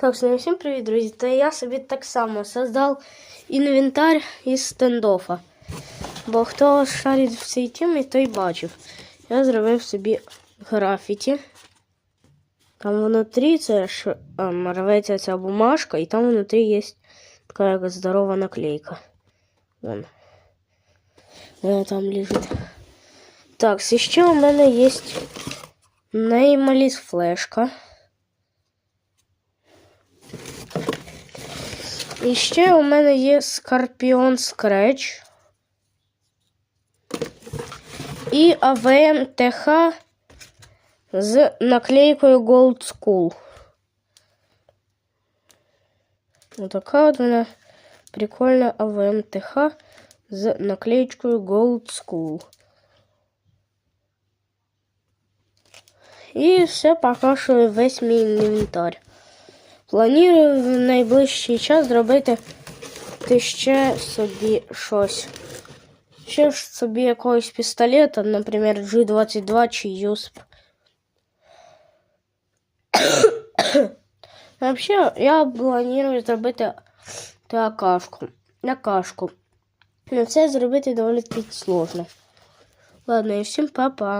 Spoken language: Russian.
Так, ну, всім привіт, друзі. Та я собі так само создав інвентар із стендофа. Бо хто шарить в цій темі, той бачив. Я зробив собі графіті. Там внутрі це ж ем, рветься ця бумажка, і там внутрі є така як здорова наклейка. Вон. Вона там лежить. Так, ще у мене є неймаліс флешка. І ще у мене є Скорпіон Scratch і АВМ ТХ з наклейкою Gold School. Отака от вона прикольна АВМ ТХ з наклеечкою Gold School. І все покажу весь мій інвентар. Планую в найближчий час зробити ти ще собі щось. Ще ж собі якогось пістолета, наприклад, G22 чи USP. Взагалі, я планую зробити акашку. Акашку. Но це зробити доволі таки сложно. Ладно, і всім па-па.